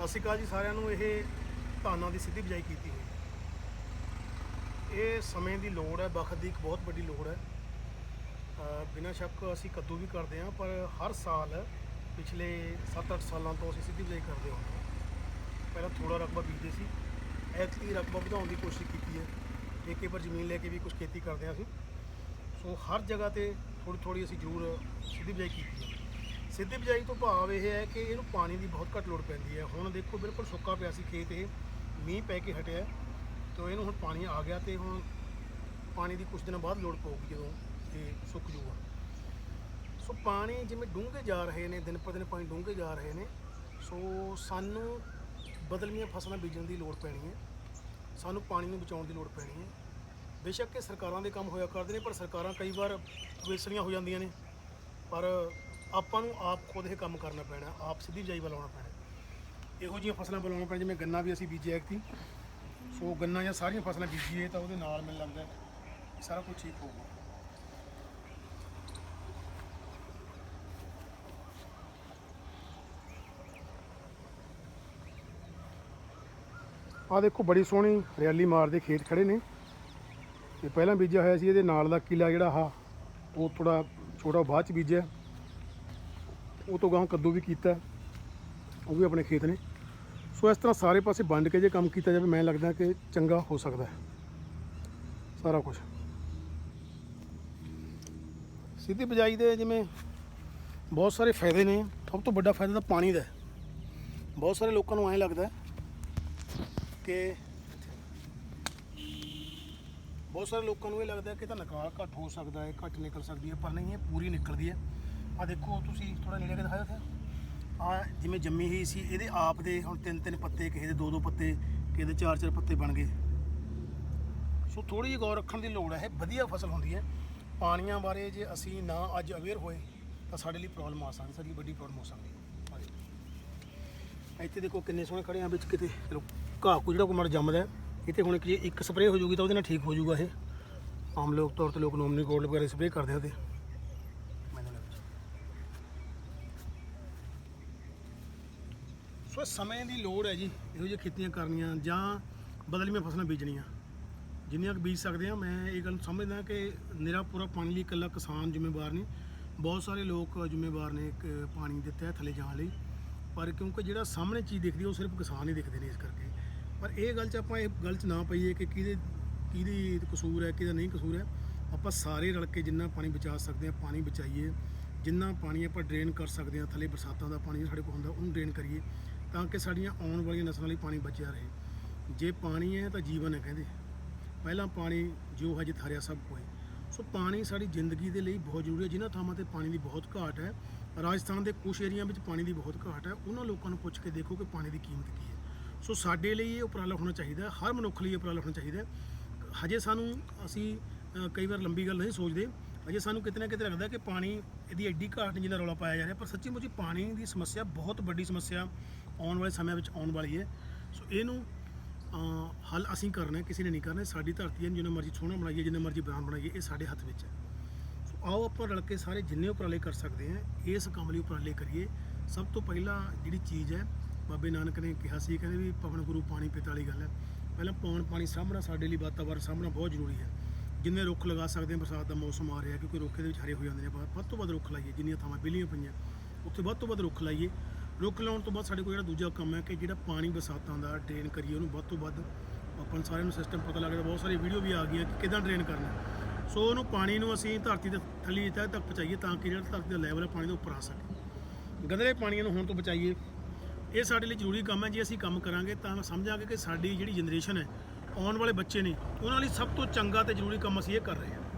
ਸਤਿ ਸ਼੍ਰੀ ਅਕਾਲ ਜੀ ਸਾਰਿਆਂ ਨੂੰ, ਇਹ ਧਾਨਾਂ ਦੀ ਸਿੱਧੀ ਬਿਜਾਈ ਕੀਤੀ ਹੋਈ ਇਹ ਸਮੇਂ ਦੀ ਲੋੜ ਹੈ ਵਕਤ ਦੀ ਇੱਕ ਬਹੁਤ ਵੱਡੀ ਲੋੜ ਹੈ। ਬਿਨਾਂ ਸ਼ੱਕ ਅਸੀਂ ਕੱਦੂ ਵੀ ਕਰਦੇ ਹਾਂ, ਪਰ ਹਰ ਸਾਲ ਪਿਛਲੇ 7-8 ਸਾਲਾਂ ਤੋਂ ਅਸੀਂ ਸਿੱਧੀ ਬਿਜਾਈ ਕਰਦੇ ਹਾਂ। ਪਹਿਲਾਂ ਥੋੜਾ ਰਕਬਾ ਬੀਜਦੇ ਸੀ, ਐਤਕੀ ਰਕਬਾ ਵਧਾਉਣ ਦੀ ਕੋਸ਼ਿਸ਼ ਕੀਤੀ ਹੈ। ਠੇਕੇ ਪਰ ਜ਼ਮੀਨ ਲੈ ਕੇ ਵੀ ਕੁਝ ਖੇਤੀ ਕਰਦੇ ਹਾਂ ਅਸੀਂ। ਸੋ ਹਰ ਜਗ੍ਹਾ ਤੇ ਥੋੜੀ ਥੋੜੀ ਅਸੀਂ ਜ਼ਰੂਰ ਸਿੱਧੀ ਬਿਜਾਈ ਕੀਤੀ ਸਿੱਧੀ ਬਿਜਾਈ ਤੋਂ ਭਾਵ ਇਹ ਹੈ ਕਿ ਇਹਨੂੰ ਪਾਣੀ ਦੀ ਬਹੁਤ ਘੱਟ ਲੋੜ ਪੈਂਦੀ ਹੈ। ਹੁਣ ਦੇਖੋ, ਬਿਲਕੁਲ ਸੁੱਕਾ ਪਿਆ ਸੀ ਖੇਤ ਇਹ। ਮੀਂਹ ਪੈ ਕੇ ਹਟਿਆ। ਤਾਂ ਇਹਨੂੰ ਹੁਣ ਪਾਣੀ ਆ ਗਿਆ ਤੇ ਹੁਣ ਪਾਣੀ ਦੀ ਕੁਝ ਦਿਨਾਂ ਬਾਅਦ ਲੋੜ ਪਊਗੀ ਜਦੋਂ ਇਹ ਸੁੱਕ ਜੂਗਾ ਸੋ ਪਾਣੀ ਜਿਵੇਂ ਡੂੰਘੇ ਜਾ ਰਹੇ ਨੇ, ਦਿਨ ਪਰ ਦਿਨ ਪਾਣੀ ਡੂੰਘੇ ਜਾ ਰਹੇ ਨੇ, ਸੋ ਸਾਨੂੰ ਬਦਲਵੀਆਂ ਫਸਲਾਂ ਬੀਜਣ ਦੀ ਲੋੜ ਪੈਣੀ ਹੈ। ਸਾਨੂੰ ਪਾਣੀ ਨੂੰ ਬਚਾਉਣ ਦੀ ਲੋੜ ਪੈਣੀ ਹੈ। ਬੇਸ਼ੱਕ ਕਿ ਸਰਕਾਰਾਂ ਦੇ ਕੰਮ ਹੋਇਆ ਕਰਦੇ ਨੇ, ਪਰ ਸਰਕਾਰਾਂ ਕਈ ਵਾਰ ਵੇਸਲੀਆਂ ਹੋ ਜਾਂਦੀਆਂ ਨੇ। ਪਰ ਆਪਾਂ ਨੂੰ ਆਪ ਖੁਦ ਇਹ ਕੰਮ ਕਰਨਾ ਪੈਣਾ, ਆਪ ਸਿੱਧੀ ਬਿਜਾਈ ਬੁਲਾਉਣਾ ਪੈਣਾ। ਇਹੋ ਜਿਹੀਆਂ ਫਸਲਾਂ ਬੁਲਾਉਣਾ ਪੈਣਾ, ਜਿਵੇਂ ਗੰਨਾ ਵੀ ਅਸੀਂ ਬੀਜਿਆ ਇੱਕ ਐਕਤੀ ਸੋ ਗੰਨਾ ਜਾਂ ਸਾਰੀਆਂ ਫਸਲਾਂ ਬੀਜੀਏ ਤਾਂ ਉਹਦੇ ਨਾਲ ਮੈਨੂੰ ਲੱਗਦਾ ਸਾਰਾ ਕੁਝ ਠੀਕ ਹੋਊਗਾ। ਆ ਦੇਖੋ ਬੜੀ ਸੋਹਣੀ ਹਰਿਆਲੀ ਮਾਰਦੇ ਖੇਤ ਖੜੇ ਨੇ। ਤੇ ਪਹਿਲਾਂ ਬੀਜਿਆ ਹੋਇਆ ਸੀ, ਇਹਦੇ ਨਾਲ ਦਾ ਕਿਲਾ ਜਿਹੜਾ ਆ ਉਹ ਥੋੜਾ ਛੋਟਾ ਬਾਅਦ ਚ ਬੀਜਿਆ। ਉਹ ਤੋਂ ਗਾਂ ਕੱਦੂ ਵੀ ਕੀਤਾ, ਉਹ ਵੀ ਆਪਣੇ ਖੇਤ ਨੇ। ਸੋ ਇਸ ਤਰ੍ਹਾਂ ਸਾਰੇ ਪਾਸੇ ਵੰਡ ਕੇ ਜੇ ਕੰਮ ਕੀਤਾ ਜਾਵੇ ਮੈਨੂੰ ਲੱਗਦਾ ਕਿ ਚੰਗਾ ਹੋ ਸਕਦਾ ਹੈ। ਸਾਰਾ ਕੁਝ ਸਿੱਧੀ ਬਿਜਾਈ ਦੇ ਜਿਵੇਂ ਬਹੁਤ ਸਾਰੇ ਫਾਇਦੇ ਨੇ, ਸਭ ਤੋਂ ਵੱਡਾ ਫਾਇਦਾ ਤਾਂ ਪਾਣੀ ਦਾ ਬਹੁਤ ਸਾਰੇ ਲੋਕਾਂ ਨੂੰ ਐਂ ਲੱਗਦਾ ਕਿ ਬਹੁਤ ਸਾਰੇ ਲੋਕਾਂ ਨੂੰ ਇਹ ਲੱਗਦਾ ਕਿ ਤਾਂ ਨਿਕਾਲ ਘੱਟ ਹੋ ਸਕਦਾ ਹੈ, ਘੱਟ ਨਿਕਲ ਸਕਦੀ ਹੈ, ਪਰ ਨਹੀਂ, ਇਹ ਪੂਰੀ ਨਿਕਲਦੀ ਹੈ। ਆ ਦੇਖੋ, ਤੁਸੀਂ ਥੋੜਾ ਨੇੜੇ ਕੇ ਦਿਖਾਓ ਇੱਥੇ ਆ ਜਿਵੇਂ ਜੰਮੀ ਹੋਈ ਸੀ, ਇਹਦੇ ਆਪ ਦੇ ਹੁਣ ਤਿੰਨ ਤਿੰਨ ਪੱਤੇ, ਕਿਸੇ ਦੇ ਦੋ ਦੋ ਪੱਤੇ, ਕਿਸੇ ਦੇ ਚਾਰ ਚਾਰ ਪੱਤੇ ਬਣ ਗਏ। ਸੋ ਥੋੜੀ ਜਿਹੀ ਗੌਰ ਰੱਖਣ ਦੀ ਲੋੜ ਹੈ, ਇਹ ਵਧੀਆ ਫਸਲ ਹੁੰਦੀ ਹੈ। ਪਾਣੀਆਂ ਬਾਰੇ ਜੇ ਅਸੀਂ ਨਾ ਅੱਜ ਅਵੇਅਰ ਹੋਏ, ਤਾਂ ਸਾਡੇ ਲਈ ਪ੍ਰੋਬਲਮ ਆ ਸਕਦੀ, ਸਾਡੀ ਵੱਡੀ ਪ੍ਰੋਬਲਮ ਹੋ ਸਕਦੀ ਹੈ। ਇੱਥੇ ਦੇਖੋ ਕਿੰਨੇ ਸੋਹਣੇ ਖੜੇ ਆ ਵਿੱਚ ਕਿਤੇ। ਚਲੋ, ਘਾਹ ਕੋ ਜਿਹੜਾ ਕੋ ਜੰਮਦਾ ਇੱਥੇ ਹੁਣ ਇੱਕ ਜੇ ਇੱਕ ਸਪਰੇਅ ਹੋ ਜੂਗੀ ਤਾਂ ਉਹਦੇ ਨਾਲ ਠੀਕ ਹੋ ਜੂਗਾ ਇਹ। ਆਮ ਲੋਕ ਤੌਰ ਤੇ ਲੋਕ ਨੋਮਨੀ ਕੋਲ ਵਗੈਰਾ ਸਪਰੇਅ ਕਰਦੇ ਆ ਉਹਦੇ ਮੈਨੂੰ ਲੱਗਦਾ ਸੋ ਸਮੇਂ ਦੀ ਲੋੜ ਹੈ ਜੀ, ਇਹੋ ਜਿਹੀ ਖੇਤੀਆਂ ਕਰਨੀਆਂ ਜਾਂ ਬਦਲੀਆਂ ਫਸਲਾਂ ਬੀਜਣੀਆਂ। ਜਿੰਨੀਆਂ ਕੁ ਬੀਜ ਸਕਦੇ ਆ ਮੈਂ ਇਹ ਗੱਲ ਸਮਝਦਾ ਕਿ ਨਿਰਾ ਪੂਰਾ ਪਾਣੀ ਲਈ ਇਕੱਲਾ ਕਿਸਾਨ ਜ਼ਿੰਮੇਵਾਰ ਨਹੀਂ। ਬਹੁਤ ਸਾਰੇ ਲੋਕ ਜ਼ਿੰਮੇਵਾਰ ਨੇ ਇੱਕ ਪਾਣੀ ਦਿੱਤਾ ਥੱਲੇ ਜਾਣ ਲਈ। ਪਰ ਕਿਉਂਕਿ ਜਿਹੜਾ ਸਾਹਮਣੇ ਚੀਜ਼ ਦਿਖਦੀ, ਉਹ ਸਿਰਫ ਕਿਸਾਨ ਹੀ ਦਿਖਦੇ ਨੇ ਇਸ ਕਰਕੇ। ਪਰ ਇਹ ਗੱਲ 'ਚ ਆਪਾਂ ਇਹ ਗੱਲ 'ਚ ਨਾ ਪਈਏ ਕਿ ਕਿਹਦੇ, ਕਿਹਦੀ ਕਸੂਰ ਹੈ, ਕਿਹਦਾ ਨਹੀਂ ਕਸੂਰ ਹੈ। ਆਪਾਂ ਸਾਰੇ ਰਲ ਕੇ ਜਿੰਨਾ ਪਾਣੀ ਬਚਾ ਸਕਦੇ ਆ ਪਾਣੀ ਬਚਾਈਏ। ਜਿੰਨਾ ਪਾਣੀ ਆਪਾਂ ਡਰੇਨ ਕਰ ਸਕਦੇ ਆ ਥੱਲੇ ਬਰਸਾਤਾਂ ਦਾ ਪਾਣੀ ਸਾਡੇ ਕੋਲ ਹੁੰਦਾ, ਉਹਨੂੰ ਡਰੇਨ ਕਰੀਏ। ਤਾਂ ਕਿ ਸਾਡੀਆਂ ਆਉਣ ਵਾਲੀਆਂ ਨਸਲਾਂ ਲਈ ਪਾਣੀ ਬਚਿਆ ਰਹੇ। ਜੇ ਪਾਣੀ ਹੈ ਤਾਂ ਜੀਵਨ ਹੈ ਕਹਿੰਦੇ। ਪਹਿਲਾਂ ਪਾਣੀ ਜੋ ਹਜੇ ਜਿਥਾਰਿਆ ਸਭ ਕੋਈ ਸੋ ਪਾਣੀ ਸਾਡੀ ਜ਼ਿੰਦਗੀ ਦੇ ਲਈ ਬਹੁਤ ਜ਼ਰੂਰੀ ਹੈ। ਜਿਨ੍ਹਾਂ ਥਾਵਾਂ ਤੇ ਪਾਣੀ ਦੀ ਬਹੁਤ ਘਾਟ ਹੈ, ਰਾਜਸਥਾਨ ਦੇ ਕੁਝ ਏਰੀਆ ਵਿੱਚ ਪਾਣੀ ਦੀ ਬਹੁਤ ਘਾਟ ਹੈ, ਉਹਨਾਂ ਲੋਕਾਂ ਨੂੰ ਪੁੱਛ ਕੇ ਦੇਖੋ ਕਿ ਪਾਣੀ ਦੀ ਕੀਮਤ ਕੀ ਹੈ। ਸੋ ਸਾਡੇ ਲਈ ਇਹ ਉਪਰਾਲਾ ਹੋਣਾ ਚਾਹੀਦਾ ਹਰ ਮਨੁੱਖ ਲਈ ਇਹ ਉਪਰਾਲਾ ਹੋਣਾ ਚਾਹੀਦਾ ਹੈ। ਹਜੇ ਸਾਨੂੰ ਅਸੀਂ ਕਈ ਵਾਰ ਲੰਬੀ ਗੱਲ ਨਹੀਂ ਸੋਚਦੇ। ਅਜੇ ਸਾਨੂੰ ਕਿਤੇ ਨਾ ਕਿਤੇ ਲੱਗਦਾ ਕਿ ਪਾਣੀ ਇਹਦੀ ਐਡੀ ਘਾਟ ਨਹੀਂ ਜਿਹਦਾ ਰੌਲਾ ਪਾਇਆ ਜਾ ਰਿਹਾ, ਪਰ ਸੱਚੀ ਮੁੱਚੀ ਪਾਣੀ ਦੀ ਸਮੱਸਿਆ ਬਹੁਤ ਵੱਡੀ ਸਮੱਸਿਆ ਆਉਣ ਵਾਲੇ ਸਮਿਆਂ ਵਿੱਚ ਆਉਣ ਵਾਲੀ ਹੈ। ਸੋ ਇਹਨੂੰ ਹੱਲ ਅਸੀਂ ਕਰਨਾ ਕਿਸੇ ਨੇ ਨਹੀਂ ਕਰਨਾ ਸਾਡੀ ਧਰਤੀ ਹੈ ਜਿੰਨਾ ਮਰਜ਼ੀ ਸੋਹਣਾ ਬਣਾਈਏ ਜਿੰਨਾ ਮਰਜ਼ੀ ਬਿਆਨ ਬਣਾਈਏ, ਇਹ ਸਾਡੇ ਹੱਥ ਵਿੱਚ ਹੈ। ਸੋ ਆਓ ਆਪਾਂ ਰਲ ਕੇ ਸਾਰੇ ਜਿੰਨੇ ਉਪਰਾਲੇ ਕਰ ਸਕਦੇ ਹਾਂ, ਇਸ ਕੰਮ ਲਈ ਉਪਰਾਲੇ ਕਰੀਏ। ਸਭ ਤੋਂ ਪਹਿਲਾਂ ਜਿਹੜੀ ਚੀਜ਼ ਹੈ, ਬਾਬੇ ਨਾਨਕ ਨੇ ਕਿਹਾ ਸੀ, ਕਹਿੰਦੇ ਵੀ ਪਵਨ ਗੁਰੂ ਪਾਣੀ ਪਿਤਾ ਵਾਲੀ ਗੱਲ ਹੈ। ਪਹਿਲਾਂ ਪੌਣ ਪਾਣੀ ਸਾਂਭਣਾ ਸਾਡੇ ਲਈ ਵਾਤਾਵਰਨ ਸਾਂਭਣਾ ਬਹੁਤ ਜ਼ਰੂਰੀ ਹੈ। ਜਿੰਨੇ ਰੁੱਖ ਲਗਾ ਸਕਦੇ ਹਾਂ ਬਰਸਾਤ ਦਾ ਮੌਸਮ ਆ ਰਿਹਾ, ਕਿਉਂਕਿ ਰੁੱਖ ਦੇ ਵਿੱਚ ਹਰੇ ਹੋ ਜਾਂਦੇ ਨੇ ਵੱਧ ਤੋਂ ਵੱਧ ਰੁੱਖ ਲਾਈਏ, ਜਿੰਨੀਆਂ ਥਾਵਾਂ ਵਿਹਲੀਆਂ ਪਈਆਂ, ਉੱਥੇ ਵੱਧ ਤੋਂ ਵੱਧ ਰੁੱਖ ਲਾਈਏ। ਰੁੱਖ ਲਾਉਣ ਤੋਂ ਬਾਅਦ ਸਾਡੇ ਕੋਲ ਜਿਹੜਾ ਦੂਜਾ ਕੰਮ ਹੈ ਕਿ ਜਿਹੜਾ ਪਾਣੀ ਬਰਸਾਤਾਂ ਦਾ ਡਰੇਨ ਕਰੀਏ, ਉਹਨੂੰ ਵੱਧ ਤੋਂ ਵੱਧ ਆਪਾਂ ਨੂੰ ਸਾਰਿਆਂ ਨੂੰ ਸਿਸਟਮ ਪਤਾ ਲੱਗਦਾ ਬਹੁਤ ਸਾਰੀ ਵੀਡੀਓ ਵੀ ਆ ਗਈਆਂ ਕਿ ਕਿਦਾਂ ਡਰੇਨ ਕਰਨਾ ਸੋ ਉਹਨੂੰ ਪਾਣੀ ਨੂੰ ਅਸੀਂ ਧਰਤੀ ਦੇ ਥੱਲੇ ਤਹਿ ਤੱਕ ਪਹੁੰਚਾਈਏ ਤਾਂ ਕਿ ਜਿਹੜਾ ਧਰਤੀ ਦਾ ਲੈਵਲ ਹੈ ਪਾਣੀ ਦਾ ਉੱਪਰ ਆ ਸਕੇ। ਗੰਦਲੇ ਪਾਣੀਆਂ ਨੂੰ ਹੋਣ ਤੋਂ ਬਚਾਈਏ। ਇਹ ਸਾਡੇ ਲਈ ਜ਼ਰੂਰੀ ਕੰਮ ਹੈ, ਜੇ ਅਸੀਂ ਕੰਮ ਕਰਾਂਗੇ ਤਾਂ ਸਮਝਾਂਗੇ ਕਿ ਸਾਡੀ ਜਿਹੜੀ ਜਨਰੇਸ਼ਨ ਹੈ ਆਉਣ ਵਾਲੇ ਬੱਚੇ ਨੇ, ਉਹਨਾਂ ਲਈ ਸਭ ਤੋਂ ਚੰਗਾ ਤੇ ਜ਼ਰੂਰੀ ਕੰਮ ਅਸੀਂ ਇਹ ਕਰ ਰਹੇ ਹਾਂ।